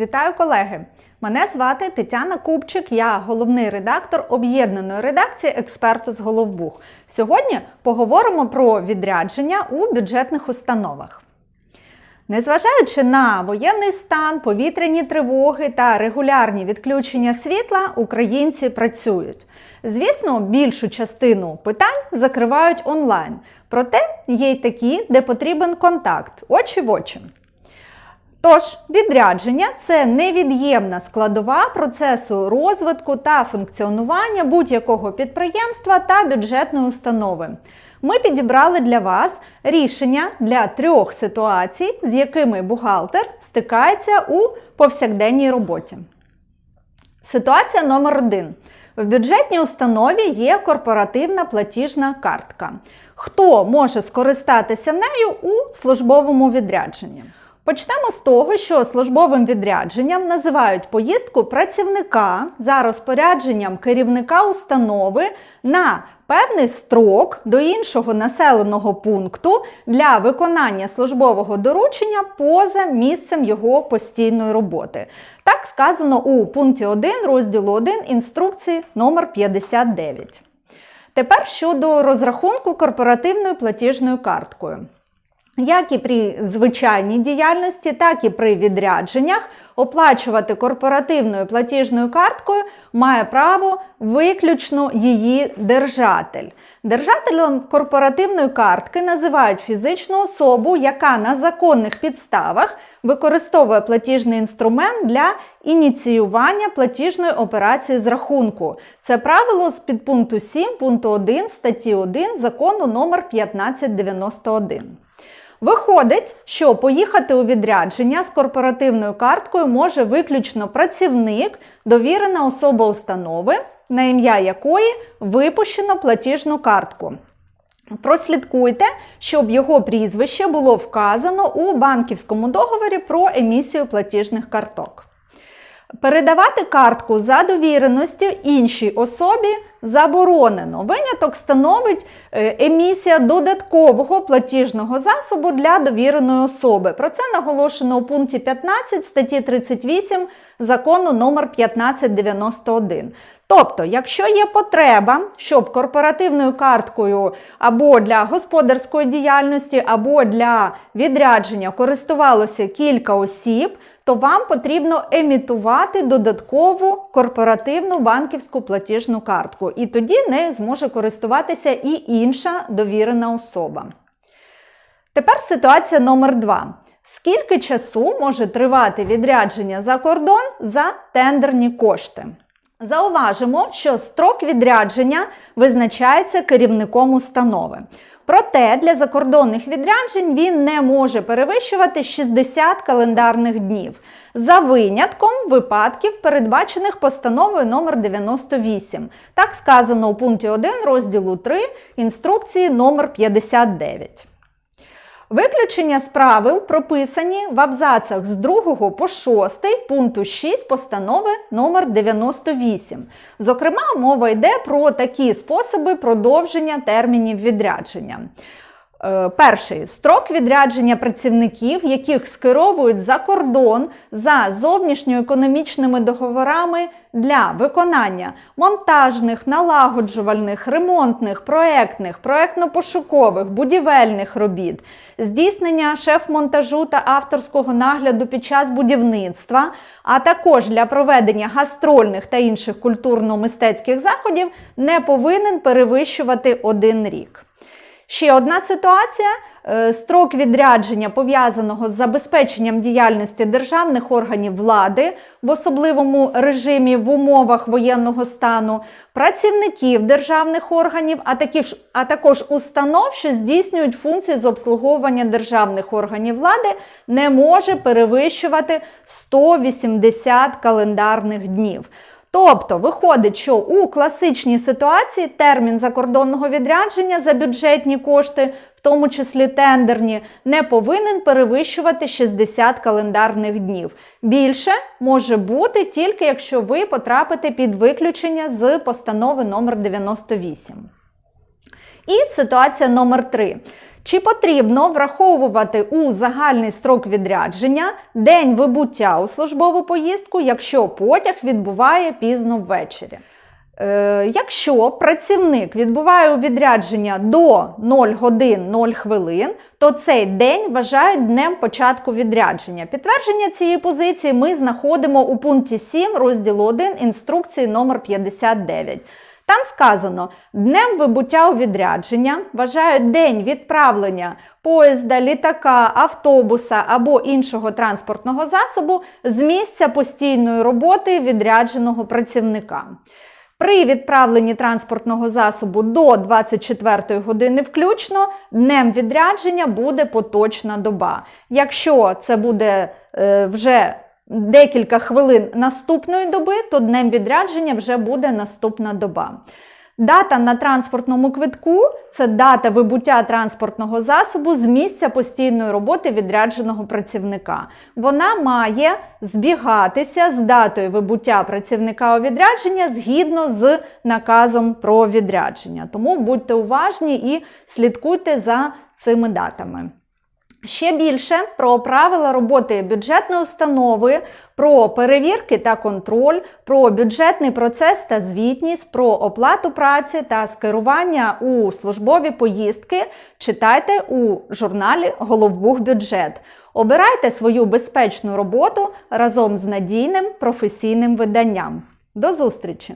Вітаю колеги! Мене звати Тетяна Купчик, я головний редактор об'єднаної редакції Експерту з Головбух. Сьогодні поговоримо про відрядження у бюджетних установах. Незважаючи на воєнний стан, повітряні тривоги та регулярні відключення світла, українці працюють. Звісно, більшу частину питань закривають онлайн, проте є й такі, де потрібен контакт очі в очі. Тож, відрядження це невід'ємна складова процесу розвитку та функціонування будь-якого підприємства та бюджетної установи. Ми підібрали для вас рішення для трьох ситуацій, з якими бухгалтер стикається у повсякденній роботі. Ситуація номер один. В бюджетній установі є корпоративна платіжна картка. Хто може скористатися нею у службовому відрядженні? Почнемо з того, що службовим відрядженням називають поїздку працівника за розпорядженням керівника установи на певний строк до іншого населеного пункту для виконання службового доручення поза місцем його постійної роботи. Так сказано у пункті 1 розділу 1 інструкції номер 59. Тепер щодо розрахунку корпоративною платіжною карткою. Як і при звичайній діяльності, так і при відрядженнях оплачувати корпоративною платіжною карткою має право виключно її держатель. Держателем корпоративної картки називають фізичну особу, яка на законних підставах використовує платіжний інструмент для ініціювання платіжної операції з рахунку. Це правило з підпункту 7 пункту 1 статті 1 закону номер 1591. Виходить, що поїхати у відрядження з корпоративною карткою може виключно працівник, довірена особа установи, на ім'я якої випущено платіжну картку. Прослідкуйте, щоб його прізвище було вказано у банківському договорі про емісію платіжних карток. Передавати картку за довіреністю іншій особі заборонено. Виняток становить е, емісія додаткового платіжного засобу для довіреної особи. Про це наголошено у пункті 15 статті 38 закону номер 1591. Тобто, якщо є потреба, щоб корпоративною карткою або для господарської діяльності, або для відрядження користувалося кілька осіб, то вам потрібно емітувати додаткову корпоративну банківську платіжну картку. І тоді нею зможе користуватися і інша довірена особа. Тепер ситуація номер 2. Скільки часу може тривати відрядження за кордон за тендерні кошти? Зауважимо, що строк відрядження визначається керівником установи. Проте для закордонних відряджень він не може перевищувати 60 календарних днів. За винятком випадків, передбачених постановою номер 98 Так сказано у пункті 1 розділу 3 інструкції номер 59 Виключення з правил прописані в абзацах з 2 по 6 пункту 6 постанови номер 98 Зокрема, мова йде про такі способи продовження термінів відрядження. Е, перший строк відрядження працівників, яких скеровують за кордон за зовнішньоекономічними договорами для виконання монтажних, налагоджувальних, ремонтних, проектних, проектно-пошукових, будівельних робіт, здійснення шеф-монтажу та авторського нагляду під час будівництва, а також для проведення гастрольних та інших культурно-мистецьких заходів, не повинен перевищувати один рік. Ще одна ситуація: е, строк відрядження пов'язаного з забезпеченням діяльності державних органів влади в особливому режимі в умовах воєнного стану, працівників державних органів, а, такі ж, а також установ, що здійснюють функції з обслуговування державних органів влади, не може перевищувати 180 календарних днів. Тобто виходить, що у класичній ситуації термін закордонного відрядження за бюджетні кошти, в тому числі тендерні, не повинен перевищувати 60 календарних днів. Більше може бути тільки якщо ви потрапите під виключення з постанови номер 98 І ситуація номер 3 Чи потрібно враховувати у загальний строк відрядження день вибуття у службову поїздку, якщо потяг відбуває пізно ввечері? Е, Якщо працівник відбуває у відрядження до 0 годин 0 хвилин, то цей день вважають днем початку відрядження. Підтвердження цієї позиції ми знаходимо у пункті 7 розділу 1 інструкції номер 59. Там сказано, днем вибуття у відрядження вважають день відправлення поїзда, літака, автобуса або іншого транспортного засобу з місця постійної роботи відрядженого працівника. При відправленні транспортного засобу до 24 години включно днем відрядження буде поточна доба. Якщо це буде е, вже декілька хвилин наступної доби, то днем відрядження вже буде наступна доба. Дата на транспортному квитку це дата вибуття транспортного засобу з місця постійної роботи відрядженого працівника. Вона має збігатися з датою вибуття працівника у відрядження згідно з наказом про відрядження. Тому будьте уважні і слідкуйте за цими датами. Ще більше про правила роботи бюджетної установи, про перевірки та контроль, про бюджетний процес та звітність, про оплату праці та скерування у службові поїздки читайте у журналі Головбух бюджет. Обирайте свою безпечну роботу разом з надійним професійним виданням. До зустрічі!